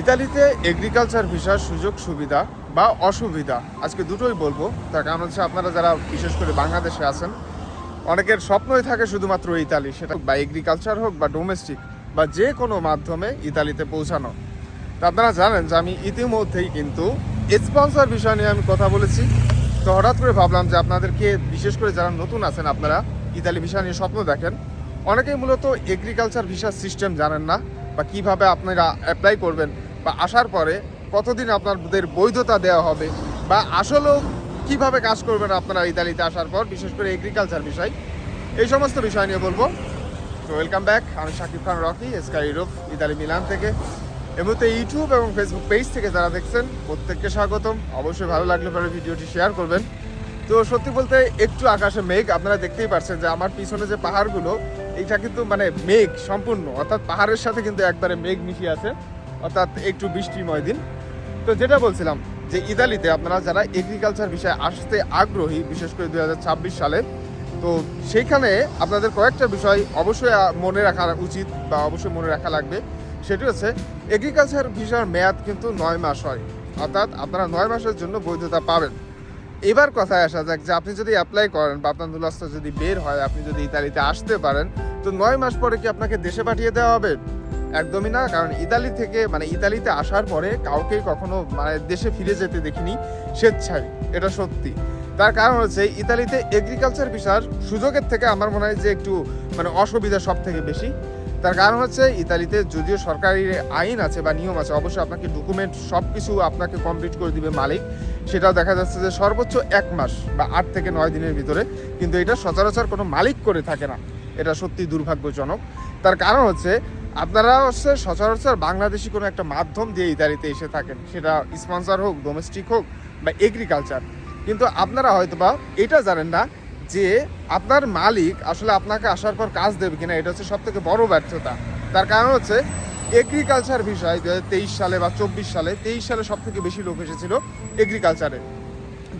ইতালিতে এগ্রিকালচার ভিসার সুযোগ সুবিধা বা অসুবিধা, আজকে দুটোই বলব। তার কারণ হচ্ছে আপনারা যারা বিশেষ করে বাংলাদেশে আছেন, অনেকের স্বপ্নই থাকে শুধুমাত্র ইতালি, সেটা বা এগ্রিকালচার হোক বা ডোমেস্টিক বা যে কোনো মাধ্যমে ইতালিতে পৌঁছানো। তা আপনারা জানেন যে আমি ইতিমধ্যেই কিন্তু স্পন্সর বিষয় নিয়ে আমি কথা বলেছি। তো হঠাৎ করে ভাবলাম যে আপনাদেরকে বিশেষ করে যারা নতুন আছেন, আপনারা ইতালি ভিসা নিয়ে স্বপ্ন দেখেন, অনেকেই মূলত এগ্রিকালচার ভিসার সিস্টেম জানেন না। বা কীভাবে আপনারা অ্যাপ্লাই করবেন বা আসার পরে কতদিন আপনাদের বৈধতা দেওয়া হবে বা আসলেও কীভাবে কাজ করবেন আপনারা ইতালিতে আসার পর, বিশেষ করে এগ্রিকালচার বিষয়, এই সমস্ত বিষয় নিয়ে বলব। তো ওয়েলকাম ব্যাক আমি Shakib Khan Rocky Sky Europe Italy, Milan থেকে। এই মুহূর্তে ইউটিউব এবং ফেসবুক পেজ থেকে যারা দেখছেন, প্রত্যেককে স্বাগতম। অবশ্যই ভালো লাগলে পরে ভিডিওটি শেয়ার করবেন। তো সত্যি বলতে একটু আকাশে মেঘ, আপনারা দেখতেই পাচ্ছেন যে আমার পিছনে যে পাহাড়গুলো এইটা কিন্তু মানে মেঘ সম্পূর্ণ, অর্থাৎ পাহাড়ের সাথে কিন্তু একবারে মেঘ মিশিয়ে আছে, অর্থাৎ একটু বৃষ্টিময় দিন। তো যেটা বলছিলাম যে ইতালিতে আপনারা যারা এগ্রিকালচার বিষয়ে আসতে আগ্রহী, বিশেষ করে দুই হাজার ছাব্বিশ সালে, তো সেইখানে আপনাদের কয়েকটা বিষয় অবশ্যই মনে রাখা উচিত বা অবশ্যই মনে রাখা লাগবে। সেটি হচ্ছে এগ্রিকালচার ভিসার মেয়াদ কিন্তু নয় মাস হয়, অর্থাৎ আপনারা নয় মাসের জন্য বৈধতা পাবেন। এবার কথায় আসা যাক যে আপনি যদি অ্যাপ্লাই করেন বা আপনার দুলাস্তা যদি বের হয়, আপনি যদি ইতালিতে আসতে পারেন, তো নয় মাস পরে কি আপনাকে দেশে পাঠিয়ে দেওয়া হবে? একদমই না, কারণ ইতালি থেকে মানে ইতালিতে আসার পরে কাউকে কখনো মানে দেশে ফিরে যেতে দেখিনি, স্বেচ্ছায়, এটা সত্যি। তার কারণ হচ্ছে ইতালিতে এগ্রিকালচার ভিসার সুযোগের থেকে আমার মনে হয় যে একটু মানে অসুবিধা সব থেকে বেশি। তার কারণ হচ্ছে ইতালিতে যদিও সরকারি আইন আছে বা নিয়ম আছে, অবশ্যই আপনাকে ডকুমেন্ট সব কিছু আপনাকে কমপ্লিট করে দিবে মালিক। সেটাও দেখা যাচ্ছে যে সর্বোচ্চ এক মাস বা আট থেকে নয় দিনের ভিতরে, কিন্তু এটা সচরাচর কোনো মালিক করে থাকে না। এটা সত্যি দুর্ভাগ্যজনক। তার কারণ হচ্ছে আপনারা হচ্ছে সচরাচর বাংলাদেশি কোনো একটা মাধ্যম দিয়ে ইতালিতে এসে থাকেন। সেটা স্পন্সর হোক ডোমেস্টিক হোক বা এগ্রিকালচার কিন্তু আপনারা হয়তো বা এটা জানেন না যে আপনার মালিক আসলে আপনাকে আসার পর কাজ দেবে কিনা, এটা হচ্ছে সব থেকে বড় ব্যর্থতা। তার কারণ হচ্ছে এগ্রিকালচার বিষয় দু সালে বা চব্বিশ সালে, তেইশ সালে সব থেকে বেশি লোক এসেছিল এগ্রিকালচারে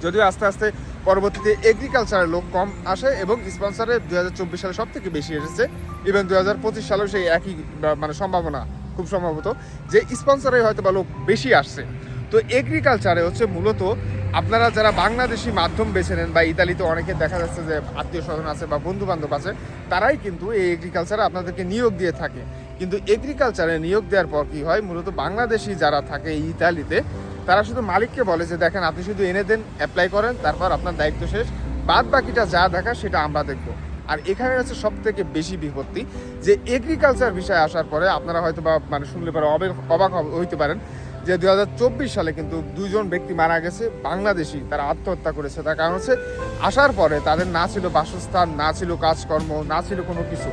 যদিও আস্তে আস্তে পরবর্তীতে এগ্রিকালচারের লোক কম আসে এবং স্পন্সরে দু হাজার চব্বিশ সালে সব থেকে বেশি এসেছে ইভেন দু হাজার পঁচিশ সালেও সেই একই মানে সম্ভাবনা খুব সম্ভবত যে স্পন্সরে হয়তো বা লোক বেশি আসছে। তো এগ্রিকালচারে হচ্ছে মূলত আপনারা যারা বাংলাদেশি মাধ্যম বেছে নেন বা ইতালিতে অনেকে দেখা যাচ্ছে যে আত্মীয় স্বজন আছে বা বন্ধু বান্ধব আছে, তারাই কিন্তু এই এগ্রিকালচারে আপনাদেরকে নিয়োগ দিয়ে থাকে। কিন্তু এগ্রিকালচারে নিয়োগ দেওয়ার পর কি হয়? মূলত বাংলাদেশি যারা থাকে ইতালিতে, তারা শুধু মালিককে বলে যে, দেখেন, আপনি শুধু এনে দেন অ্যাপ্লাই করেন, তারপর আপনার দায়িত্ব শেষ। বাদ বাকিটা যা দেখা, সেটা আমরা দেখব। আর এখানে হচ্ছে সব থেকে বেশি বিপত্তি যে এগ্রিকালচার বিষয়ে আসার পরে আপনারা হয়তো বা মানে শুনলে পরে অবাক হইতে পারেন যে দু হাজার চব্বিশ সালে কিন্তু দুইজন ব্যক্তি মারা গেছে, বাংলাদেশি, তারা আত্মহত্যা করেছে। তার কারণ হচ্ছে, আসার পরে তাদের না ছিল বাসস্থান, না ছিল কাজকর্ম, না ছিল কোনো কিছু।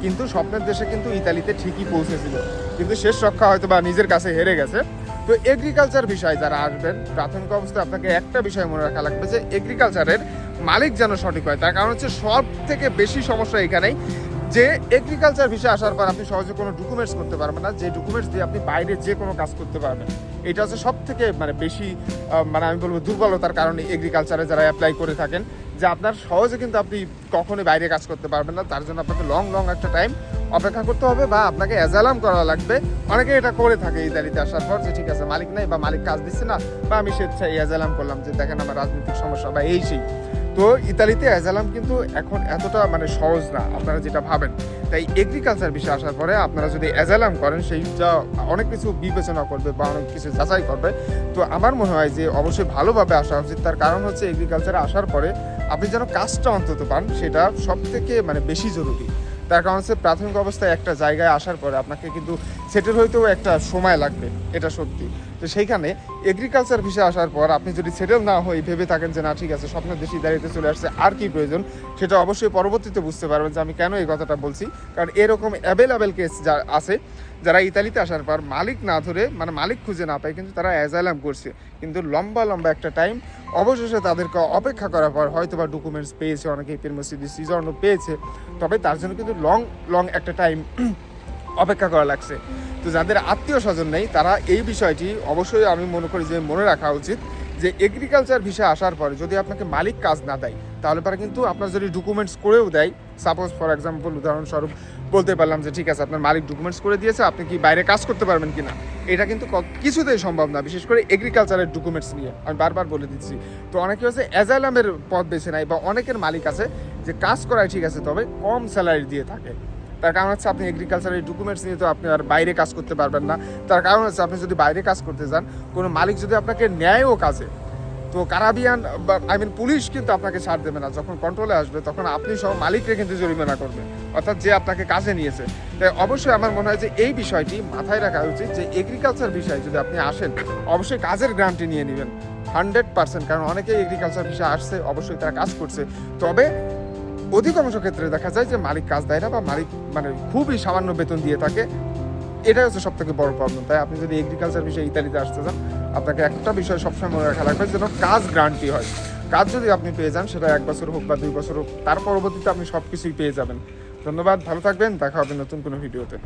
কিন্তু স্বপ্নের দেশে কিন্তু ইতালিতে ঠিকই পৌঁছেছিল। কিন্তু শেষ রক্ষা হয়তো বা নিজের কাছে হেরে গেছে। তো এগ্রিকালচার বিষয় যারা আসবেন, প্রাথমিক অবস্থায় আপনাকে একটা বিষয় মনে রাখা লাগবে যে এগ্রিকালচারের মালিক যেন সঠিক হয়। তার কারণ হচ্ছে সব থেকে বেশি সমস্যা এখানেই যে এগ্রিকালচার বিষয়ে আসার পর আপনি সহজে কোনো ডকুমেন্টস করতে পারবেন না, যে ডকুমেন্টস দিয়ে আপনি বাইরে যে কোনো কাজ করতে পারবেন। এটা হচ্ছে সব থেকে মানে বেশি মানে আমি বলব দুর্বলতার কারণে এগ্রিকালচারে যারা অ্যাপ্লাই করে থাকেন, যে আপনার সহজে কিন্তু আপনি কখনোই বাইরে কাজ করতে পারবেন না। তার জন্য আপনাকে লং লং একটা টাইম অপেক্ষা করতে হবে বা আপনাকে অ্যাজালাম করা লাগবে। অনেকে এটা করে থাকে এই ইতালিতে আসার পর যে, ঠিক আছে, মালিক নাই বা মালিক কাজ দিচ্ছে না। বা আমি স্বেচ্ছায় অ্যাজালাম করলাম যে, দেখেন আমার রাজনৈতিক সমস্যা বা এই সেই। তো ইতালিতে অ্যাজালাম কিন্তু এখন এতটা মানে সহজ না, আপনারা যেটা ভাবেন। তাই এগ্রিকালচার বিষয়ে আসার পরে আপনারা যদি অ্যাজালাম করেন সেই যা অনেক কিছু বিবেচনা করবে বা অনেক কিছু যাচাই করবে। তো আমার মনে হয় যে অবশ্যই ভালোভাবে আসা উচিত। তার কারণ হচ্ছে এগ্রিকালচারে আসার পরে আপনি যেন কাজটা অন্তত পান, সেটা সব থেকে মানে বেশি জরুরি। তার কারণ হচ্ছে প্রাথমিক অবস্থায় একটা জায়গায় আসার পরে আপনাকে কিন্তু সেটেল হইতেও একটা সময় লাগবে, এটা সত্যি। তো সেইখানে এগ্রিকালচার ভিসা আসার পর আপনি যদি সেটেল না হয়ে ভেবে থাকেন যে না, ঠিক আছে, স্বপ্নের দেশি দাঁড়িয়ে চলে আসছে, আর কি প্রয়োজন? সেটা অবশ্যই পরবর্তীতে বুঝতে পারবেন যে আমি কেন এই কথাটা বলছি। কারণ এরকম অ্যাভেলেবেল কেস যা আছে যারা ইতালিতে আসার পর মালিক না ধরে মানে মালিক খুঁজে না পায়, কিন্তু তারা অ্যাজাইলাম করছে। কিন্তু লম্বা লম্বা একটা টাইম অবশেষে তাদেরকে অপেক্ষা করার পর হয়তো বা ডকুমেন্টস পেয়েছে, অনেকে পেরমোসিডি সিজন পেয়েছে। তবে তার জন্য কিন্তু লং লং একটা টাইম অপেক্ষা করা লাগছে। তো যাদের আত্মীয় স্বজন নেই, তারা এই বিষয়টি অবশ্যই আমি মনে করি যে মনে রাখা উচিত। যে এগ্রিকালচার ভিসা আসার পরে যদি আপনাকে মালিক কাজ না দেয়, তাহলে পরে কিন্তু আপনার যদি ডকুমেন্টস করেও দেয় সাপোজ ফর এক্সাম্পল উদাহরণস্বরূপ বলতে পারলাম যে ঠিক আছে, আপনার মালিক ডকুমেন্টস করে দিয়েছে, আপনি কি বাইরে কাজ করতে পারবেন কিনা? এটা কিন্তু কিছুতেই সম্ভব না, বিশেষ করে এগ্রিকালচারের ডকুমেন্টস নিয়ে। আমি বারবার বলে দিচ্ছি। তো অনেকে হচ্ছে অ্যাজাইলামের পথ বেছে নেয় বা অনেকের মালিক আছে যে কাজ করায় ঠিক আছে, তবে কম স্যালারি দিয়ে থাকে। তার কারণ হচ্ছে আপনি এগ্রিকালচারের ডকুমেন্টস নিয়ে তো আপনি আর বাইরে কাজ করতে পারবেন না। তার কারণ হচ্ছে আপনি যদি বাইরে কাজ করতে যান, কোনো মালিক যদি আপনাকে নেয়ও কাজে, তো কারাবিয়ান আই মিন পুলিশ কিন্তু আপনাকে ছাড় দেবে না। যখন কন্ট্রোলে আসবে, তখন আপনি সহ মালিককে কিন্তু জরিমানা করবে, অর্থাৎ যে আপনাকে কাজে নিয়েছে। তাই অবশ্যই আমার মনে হয় যে এই বিষয়টি মাথায় রাখা উচিত যে এগ্রিকালচার বিষয়ে যদি আপনি আসেন, অবশ্যই কাজের গ্রান্টি নিয়ে নেবেন। হান্ড্রেড পার্সেন্ট কারণ অনেকেই এগ্রিকালচার বিষয়ে আসছে, অবশ্যই তারা কাজ করছে। তবে অধিকাংশ ক্ষেত্রে দেখা যায় যে মালিক কাজ দেয় না বা মালিক মানে খুবই সামান্য বেতন দিয়ে থাকে। এটাই হচ্ছে সব থেকে বড় প্রবলেম তাই আপনি যদি এগ্রিকালচার বিষয়ে ইতালিতে আসতে চান, আপনাকে একটা বিষয় সবসময় মনে রাখা লাগবে যেন কাজ গ্রান্টি হয়। কাজ যদি আপনি পেয়ে যান, সেটা এক বছর হোক বা দুই বছর হোক, তার পরবর্তীতে আপনি সব কিছুই পেয়ে যাবেন। ধন্যবাদ, ভালো থাকবেন, দেখা হবে নতুন কোনো ভিডিওতে